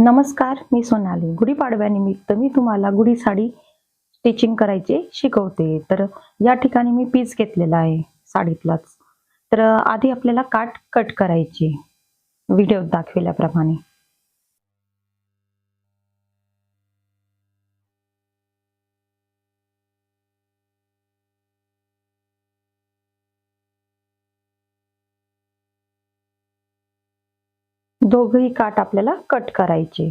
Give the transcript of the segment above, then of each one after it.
नमस्कार मी सोनाली. गुढीपाडव्यानिमित्त मी तुम्हाला गुढी साडी स्टिचिंग करायचे शिकवते. तर या ठिकाणी मी पीस घेतलेला आहे साडीतलाच तर आधी आपल्याला काठ कट करायची. व्हिडिओ दाखविल्याप्रमाणे. दोघंही काठ आपल्याला कट करायचे.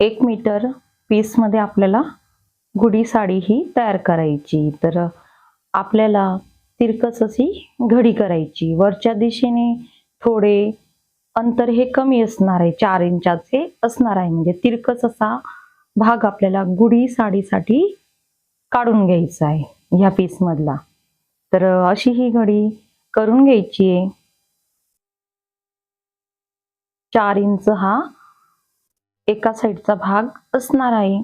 एक मीटर पीसमध्ये आपल्याला गुढी साडी ही तयार करायची. तर आपल्याला तिरकस अशी घडी करायची. वरच्या दिशेने थोडे अंतर हे कमी असणार आहे. चार इंचाचे असणार आहे. म्हणजे तिरकस असा भाग आपल्याला गुढी साडीसाठी काढून घ्यायचा आहे ह्या पीसमधला. तर अशी ही घडी करून घ्यायची आहे. चार इंच हा एका साईडचा भाग असणार आहे.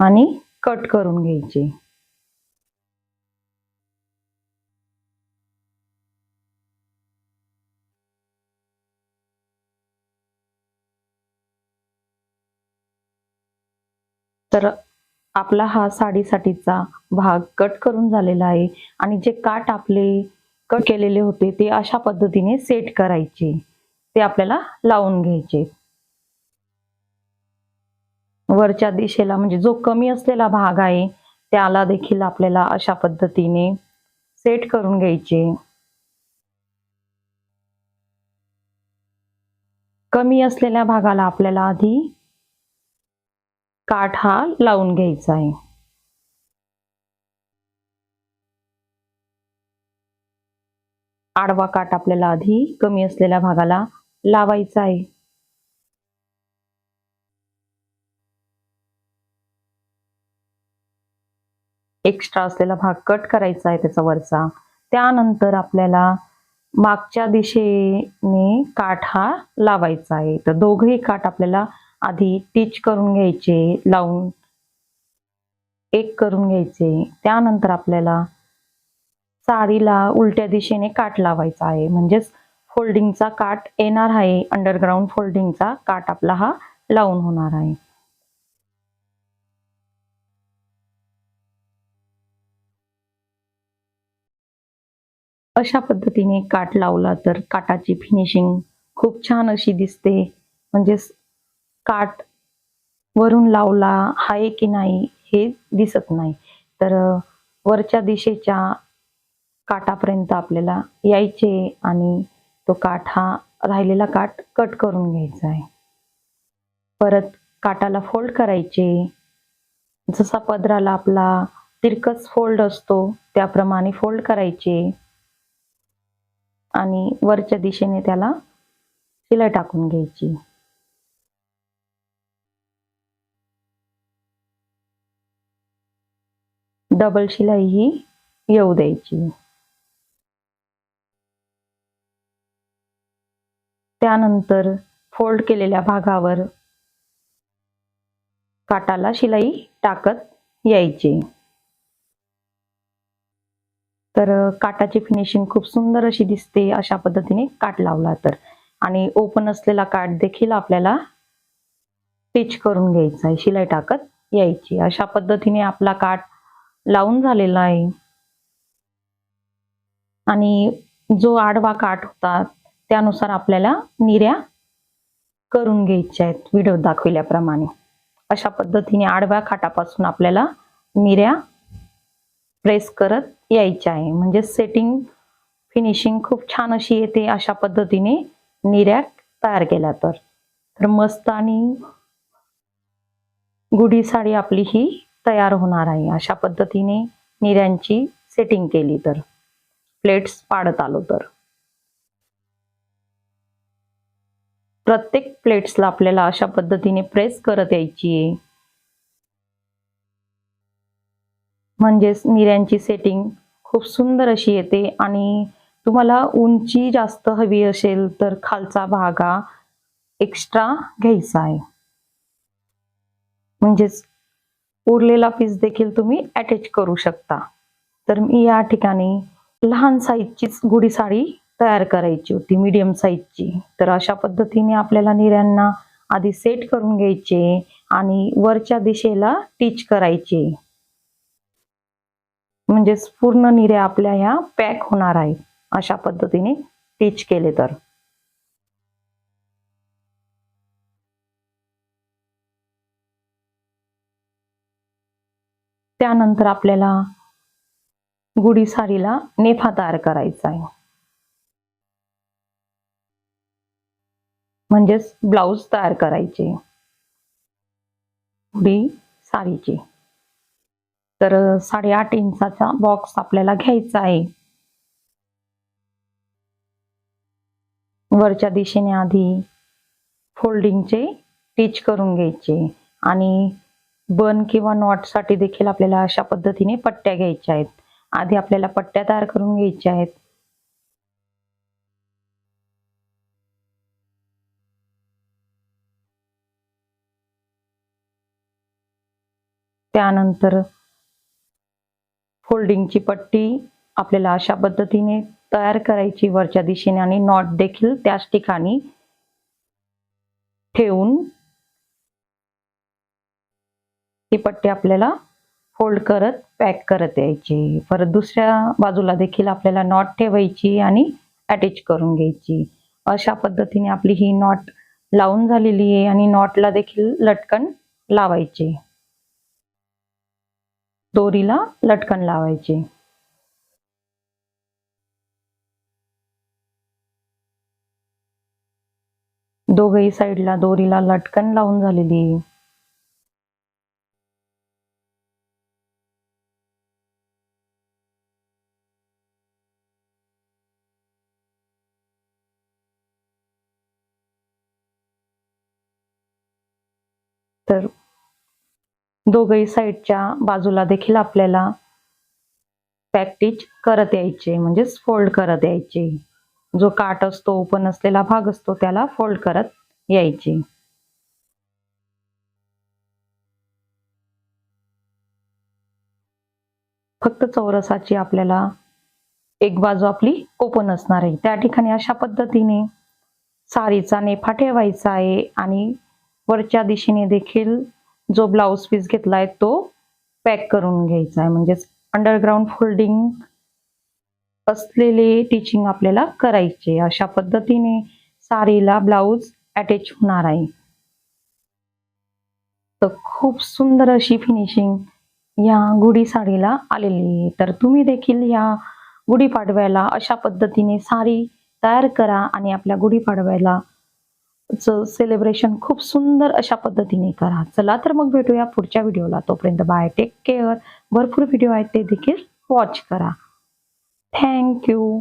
आणि कट करून घ्यायचे. तर आपला हा साडीसाठीचा भाग कट करून झालेला आहे आणि जे काठ आपले कट केलेले होते ते अशा पद्धतीने सेट करायचे. ते आपल्याला लावून घ्यायचे. वरच्या दिशेला म्हणजे जो कमी असलेला भाग आहे त्याला देखील आपल्याला अशा पद्धतीने सेट करून घ्यायचे. कमी असलेल्या भागाला आपल्याला आधी काठ हा लावून घ्यायचा आहे. आडवा काठ आपल्याला आधी कमी असलेल्या भागाला लावायचा आहे. एक्स्ट्रा असलेला भाग कट करायचा आहे त्याचा वरचा. त्यानंतर आपल्याला मागच्या दिशेने काठ हा लावायचा आहे. तर दोघही काठ आपल्याला आधी टीच करून घ्यायचे लावून एक करून घ्यायचे. त्यानंतर आपल्याला साडीला उलट्या दिशेने काठ लावायचा आहे. म्हणजेच फोल्डिंगचा काठ येणार आहे. अंडरग्राऊंड फोल्डिंगचा काठ आपला हा लावून होणार आहे. अशा पद्धतीने काठ लावला तर काटाची फिनिशिंग खूप छान अशी दिसते. म्हणजेच काठ वरून लावला आहे की नाही हे दिसत नाही. तर वरच्या दिशेच्या काठापर्यंत आपल्याला यायचे आणि तो काठ हा राहिलेला काठ कट करून घ्यायचा आहे. परत काटाला फोल्ड करायचे. जसा पदराला आपला तिरकस फोल्ड असतो त्याप्रमाणे फोल्ड करायचे. आणि वरच्या दिशेने त्याला शिलाई टाकून घ्यायची. डबल शिलाई ही येऊ द्यायची. त्यानंतर फोल्ड केलेल्या भागावर काटाला शिलाई टाकत यायची. तर काटाची फिनिशिंग खूप सुंदर अशी दिसते अशा पद्धतीने काट लावला तर. आणि ओपन असलेला काठ देखील आपल्याला स्टिच करून घ्यायचा आहे शिलाई टाकत यायची. अशा पद्धतीने आपला काठ लावून झालेला आहे. आणि जो आडवा काठ होता त्यानुसार आपल्याला निऱ्या करून घ्यायच्या आहेत. व्हिडिओ दाखविल्याप्रमाणे. अशा पद्धतीने आडव्या काठापासून आपल्याला निऱ्या प्रेस करत यायच्या आहे. म्हणजे सेटिंग फिनिशिंग खूप छान अशी येते अशा पद्धतीने निऱ्या तयार केल्या तर मस्त आणि गुढी साडी आपली ही तयार होणार आहे. अशा पद्धतीने निऱ्यांची सेटिंग केली तर. प्लेट्स पाडत आलो तर. प्रत्येक प्लेट्सला आपल्याला अशा पद्धतीने प्रेस करत यायची आहे. म्हणजेच निऱ्यांची सेटिंग खूप सुंदर अशी येते आणि तुम्हाला उंची जास्त हवी असेल तर खालचा भाग हा एक्स्ट्रा घ्यायचा आहे. म्हणजेच उरलेला पीस देखील तुम्ही अटॅच करू शकता. तर मी या ठिकाणी लहान साईजचीच गुढी साडी तयार करायची होती मीडियम साईजची तर अशा पद्धतीने आपल्याला निऱ्यांना आधी सेट करून घ्यायचे आणि वरच्या दिशेला टीच करायचे. म्हणजेच पूर्ण निऱ्या आपल्या ह्या पॅक होणार आहेत. अशा पद्धतीने टीच केले तर. त्यानंतर आपल्याला गुढी साडीला नेफा तयार करायचा आहे. म्हणजेच ब्लाऊज तयार करायचे. गुढी साडीची तर साडेआठ इंचाचा बॉक्स आपल्याला घ्यायचा आहे. वरच्या दिशेने आधी फोल्डिंगचे टीच करून घ्यायचे आणि बन किंवा नॉटसाठी देखील आपल्याला अशा पद्धतीने पट्ट्या घ्यायच्या आहेत. आधी आपल्याला पट्ट्या तयार करून घ्यायच्या आहेत. त्यानंतर फोल्डिंगची पट्टी आपल्याला अशा पद्धतीने तयार करायची वरच्या दिशेने आणि नॉट देखील त्याच ठिकाणी ठेवून ही पट्टी आपल्याला फोल्ड करत पॅक करत यायची. परत दुसऱ्या बाजूला देखील आपल्याला नॉट ठेवायची आणि अटॅच करून घ्यायची. अशा पद्धतीने आपली ही नॉट लावून झालेली आहे आणि नॉटला देखील लटकन लावायचे. दोरीला लटकन लावायचे. दोघही साईडला दोरीला लटकन लावून झालेली आहे. तर दोघही साईडच्या बाजूला देखील आपल्याला पॅकटिच करत यायचे म्हणजेच फोल्ड करत यायचे. जो काट असतो ओपन असलेला भाग असतो त्याला फोल्ड करत यायचे. फक्त चौरसाची आपल्याला एक बाजू आपली ओपन असणार आहे. त्या ठिकाणी अशा पद्धतीने सारीचा नेफा ठेवायचा आहे आणि वरच्या दिशेने देखील जो ब्लाऊज पीस घेतलाय तो पॅक करून घ्यायचा आहे. म्हणजेच अंडरग्राऊंड फोल्डिंग असलेले टीचिंग आपल्याला करायचे अशा पद्धतीने साडीला ब्लाऊज अटॅच होणार आहे. तर खूप सुंदर अशी फिनिशिंग या गुढी साडीला आलेली आहे. तर तुम्ही देखील या गुढीपाडव्याला अशा पद्धतीने साडी तयार करा आणि आपल्या गुढीपाडव्याला सेलिब्रेशन खूप सुंदर अशा पद्धतीने करा. चला तर मग भेटूया पुढच्या व्हिडिओला तोपर्यंत बाय टेक केअर भरपूर व्हिडिओ आहेत ते देखील वॉच करा. थँक्यू